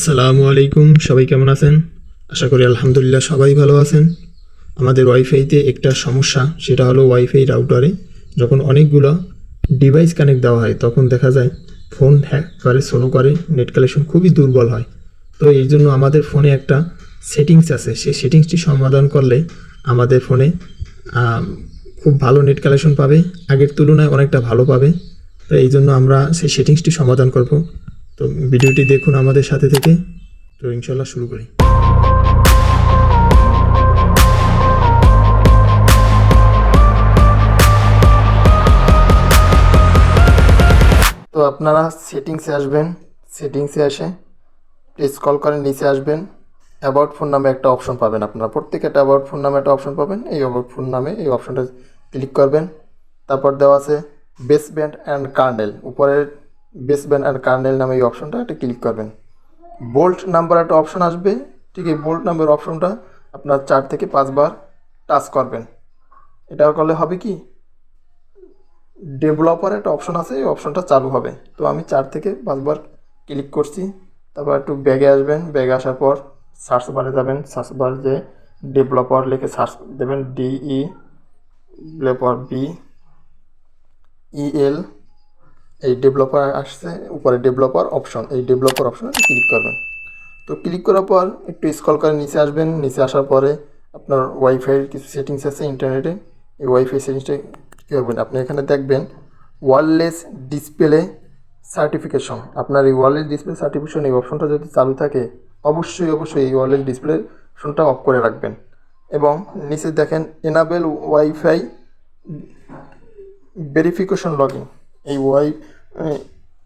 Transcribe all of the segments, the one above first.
আসসালামু আলাইকুম, সবাই কেমন আছেন? আশা করি আলহামদুলিল্লাহ সবাই ভালো আছেন। আমাদের ওয়াইফাইতে একটা সমস্যা, সেটা হলো ওয়াইফাই রাউটারে যখন অনেকগুলো ডিভাইস কানেক্ট দেওয়া হয়, তখন দেখা যায় ফোন হ্যাক করে, স্লো করে, নেট কালেকশন খুবই দুর্বল হয়। তো এই জন্য আমাদের ফোনে একটা সেটিংস আছে, সেই সেটিংসটি সমাধান করলে আমাদের ফোনে খুব ভালো নেট কালেকশন পাবে, আগের তুলনায় অনেকটা ভালো পাবে। তো এই জন্য আমরা সেই সেটিংসটি সমাধান করব। তো ভিডিওটি দেখুন আমাদের সাথে থেকে। তো ইনশাল্লাহ শুরু করি। তো আপনারা সেটিংসে আসবেন। সেটিংসে এসে কল করে নিচে আসবেন। অ্যাবাউট ফোন নামে একটা অপশন পাবেন আপনারা। প্রত্যেকে একটা অ্যাবাউট ফোন নামে একটা অপশন পাবেন। এই অ্যাবাউট ফোন নামে এই অপশনটা ক্লিক করবেন। তারপর দেওয়া আছে বেস ব্যান্ড অ্যান্ড কার্নেল উপরের বেস ব্যান্ড অ্যান্ড কার্নেল নামে এই অপশনটা একটা ক্লিক করবেন। বোল্ট নাম্বার একটা অপশন আসবে, ঠিক এই বোল্ট নাম্বার অপশনটা আপনার চার থেকে পাঁচবার টাচ করবেন। এটা করলে হবে কি? ডেভেলপার একটা অপশন আছে, এই অপশনটা চালু হবে। তো আমি চার থেকে পাঁচবার ক্লিক করছি, তারপর একটু ব্যাগে আসবেন। ব্যাগে আসার পর সার্চ বারে যাবেন। সার্চ বার যে ডেভেলপার লিখে সার্চ দেবেন ডিই ডেভেলপার বি ইএল এই ডেভেলপার আসছে, উপরে ডেভেলপার অপশন এই ডেভেলপার অপশনে ক্লিক করবেন। তো ক্লিক করার পর একটু স্ক্রল করে নিচে আসবেন, নিচে আসার পরে আপনার ওয়াইফাইয়ের কিছু সেটিংস আছে ইন্টারনেটে এই ওয়াইফাই সেটিংসটা কী করবেন। আপনি এখানে দেখবেন ওয়ারলেস ডিসপ্লে সার্টিফিকেশন আপনার এই ওয়ারলেস ডিসপ্লে সার্টিফিকেশন এই অপশনটা যদি চালু থাকে, অবশ্যই অবশ্যই এই ওয়ারলেস ডিসপ্লে অপশনটা অফ করে রাখবেন। এবং নিচে দেখেন এনাবেল ওয়াইফাই ভেরিফিকেশন লগইন এই wi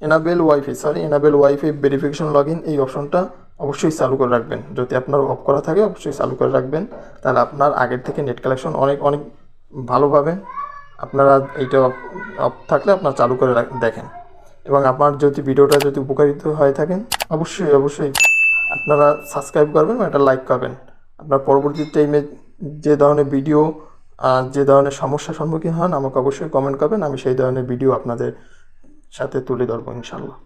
enable wifi sorry enable wifi verification log in এই অপশনটা অবশ্যই চালু করে রাখবেন। যদি আপনার অফ করা থাকে, অবশ্যই চালু করে রাখবেন। তাহলে আপনার আগের থেকে নেট কালেকশন অনেক অনেক ভালো আপনারা এইটা অফ থাকলে আপনার চালু করে দেখেন। এবং আপনার যদি ভিডিওটা যদি উপকারিত হয়ে থাকেন, অবশ্যই অবশ্যই আপনারা সাবস্ক্রাইব করবেন বা একটা লাইক করবেন। আপনার পরবর্তী টাইমে যে ধরনের ভিডিও যে ধরনের সমস্যার সম্মুখীন হন, আমাকে অবশ্যই কমেন্ট করবেন। আমি সেই ধরনের ভিডিও আপনাদের সাথে তুলে ধরবো ইনশাল্লাহ